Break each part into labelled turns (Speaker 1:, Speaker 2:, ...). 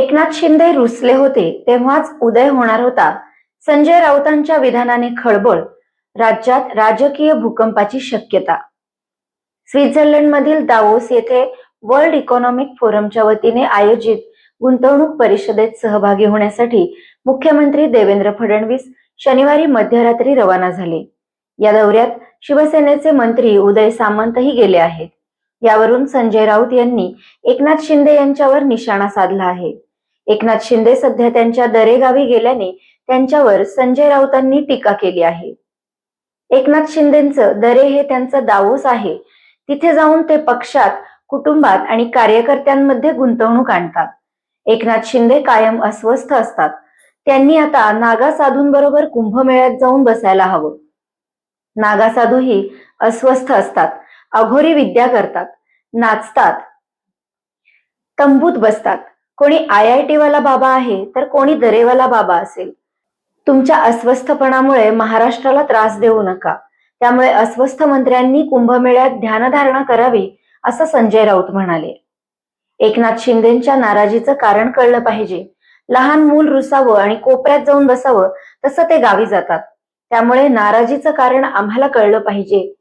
Speaker 1: एकनाथ शिंदे रुसले होते तेव्हाच उदय होणार होता. संजय राऊतांच्या विधानाने खळबळ राज्यात राजकीय भूकंपाची शक्यता. स्वित्झर्लंडमधील दावोस येथे वर्ल्ड इकॉनॉमिक फोरमच्या वतीने आयोजित गुंतवणूक परिषदेत सहभागी होण्यासाठी मुख्यमंत्री देवेंद्र फडणवीस शनिवारी मध्यरात्री रवाना झाले. या दौऱ्यात शिवसेनेचे मंत्री उदय सामंतही गेले आहेत. यावरून संजय राऊत यांनी एकनाथ शिंदे यांच्यावर निशाणा साधला आहे. एकनाथ शिंदे सध्या त्यांच्या दरेगावी गेल्याने त्यांच्यावर संजय राऊतांनी टीका केली आहे. एकनाथ शिंदेचं दरे हे त्यांचं दावोस आहे. तिथे जाऊन ते पक्षात कुटुंबात आणि कार्यकर्त्यांमध्ये गुंतवणूक आणतात. एकनाथ शिंदे कायम अस्वस्थ असतात. त्यांनी आता नागा साधूंबरोबर कुंभमेळ्यात जाऊन बसायला हवं. नागा साधूही अस्वस्थ असतात अघोरी विद्या करतात नाचतात तंबूत बसतात. कोणी आय आय टीवाला बाबा आहे तर कोणी दरेवाला बाबा असेल. तुमच्या अस्वस्थपणामुळे महाराष्ट्राला त्रास देऊ नका. त्यामुळे अस्वस्थ मंत्र्यांनी कुंभमेळ्यात ध्यानधारणा करावी असं संजय राऊत म्हणाले. एकनाथ शिंदेच्या नाराजीचं कारण कळलं पाहिजे. लहान मूल रुसावं आणि कोपऱ्यात जाऊन बसावं तसं ते गावी जातात. त्यामुळे नाराजीचं कारण आम्हाला कळलं पाहिजे.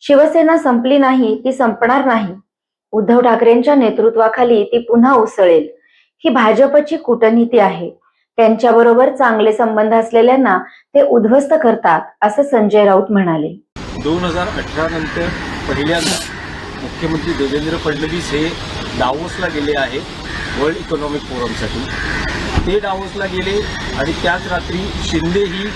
Speaker 1: शिवसेना संपली नाही ती संपणार नाही. उद्धव ठाकरेंच्या नेतृत्वाखाली ती पुन्हा उसळेल. ही भाजपची कूटनीती आहे. त्यांच्याबरोबर चांगले संबंध असलेल्यांना ते उद्ध्वस्त करतात असं संजय राऊत म्हणाले.
Speaker 2: दोन हजार अठरा नंतर पहिल्यांदा मुख्यमंत्री देवेंद्र फडणवीस हे डावोसला गेले आहेत वर्ल्ड इकॉनॉमिक फोरमसाठी. ते डावोसला गेले आणि त्याच रात्री शिंदेही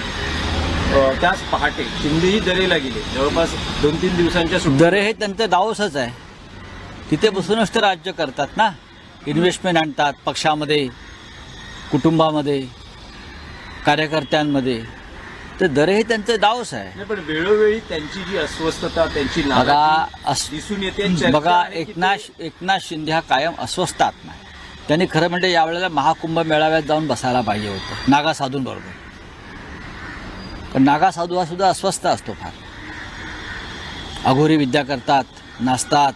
Speaker 2: अ, त्याच पहाटे शिंदेही दरेला गेले. जवळपास दोन तीन दिवसांच्या
Speaker 3: दरे हे त्यांचं डावसच आहे. तिथे बसूनच ते राज्य करतात ना? इन्व्हेस्टमेंट आणतात पक्षामध्ये कुटुंबामध्ये कार्यकर्त्यांमध्ये. तर दरे हे त्यांचं डावस आहे.
Speaker 2: पण वेळोवेळी त्यांची जी अस्वस्थता त्यांची
Speaker 3: बघा
Speaker 2: दिसून येते
Speaker 3: बघा एकनाथ एकनाथ शिंदे हा कायम अस्वस्थ आत्मा आहे त्यांनी खरं म्हणजे यावेळेला महाकुंभ मेळाव्यात जाऊन बसायला पाहिजे होतं. नागा साधूंबरोबर पण नागा साधू हा सुद्धा अस्वस्थ असतो फार. अघोरी विद्या करतात नाचतात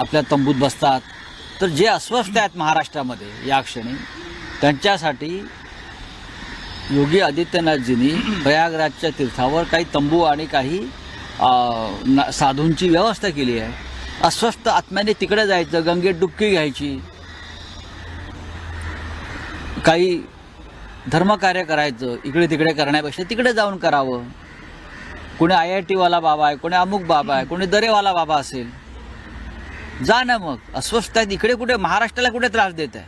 Speaker 3: आपल्या तंबूत बसतात. तर जे अस्वस्थ आहेत महाराष्ट्रामध्ये या क्षणी त्यांच्यासाठी योगी आदित्यनाथजींनी प्रयागराजच्या तीर्थावर काही तंबू आणि काही साधूंची व्यवस्था केली आहे. अस्वस्थ आत्म्याने तिकडे जायचं गंगेत डुबकी घ्यायची काही धर्मकार्य करायचं इकडे तिकडे करण्यापेक्षा तिकडे जाऊन करावं. कोणी आय आय टीवाला बाबा आहे कोणी अमुक बाबा आहे कोणी दरेवाला बाबा असेल. जा ना मग. अस्वस्थ आहेत. इकडे कुठे? महाराष्ट्राला कुठे त्रास देत आहे?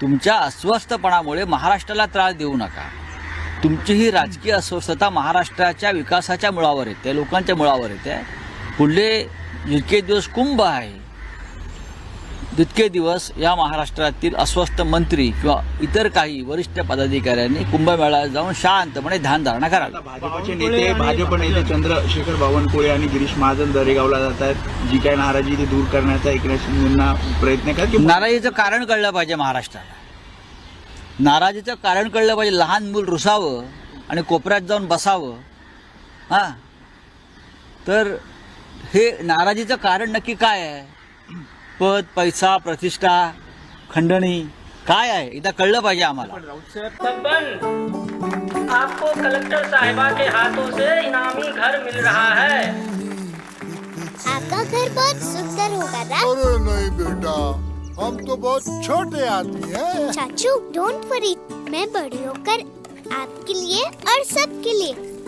Speaker 3: तुमच्या अस्वस्थपणामुळे महाराष्ट्राला त्रास देऊ नका. तुमची ही राजकीय अस्वस्थता महाराष्ट्राच्या विकासाच्या मुळावर येते लोकांच्या मुळावर येते. पुढले जितके दिवस कुंभ आहे. तितके दिवस या महाराष्ट्रातील अस्वस्थ मंत्री किंवा इतर काही वरिष्ठ पदाधिकाऱ्यांनी कुंभमेळ्यात जाऊन शांतपणे ध्यानधारणा करावी.
Speaker 4: भाजपचे नेते भाजप नेते चंद्रशेखर बावनकुळे आणि गिरीश महाजन दरेगावला जात आहेत. जी काय नाराजी ती दूर करण्याचा एकनाथ शिंदेना प्रयत्न करा की
Speaker 3: नाराजीचं कारण कळलं पाहिजे महाराष्ट्राला. नाराजीचं कारण कळलं पाहिजे. लहान मूल रुसावं आणि कोपऱ्यात जाऊन बसावं. हां? तर हे नाराजीचं कारण नक्की काय आहे? पद पैसा प्रतिष्ठा खंडणी काय आहे? एकदा कळलं पाहिजे आम्हाला.
Speaker 5: आपको कलेक्टर साहिबा के हाथों से इनामी घर मिल रहा है।
Speaker 6: आपका घर बहुत सुंदर होगा
Speaker 7: अरे नहीं बेटा हम तो बहुत छोटे आदमी हैं।
Speaker 6: चाचू डोंट वरी मैं बड़ी होकर आपके लिए और सबके लिए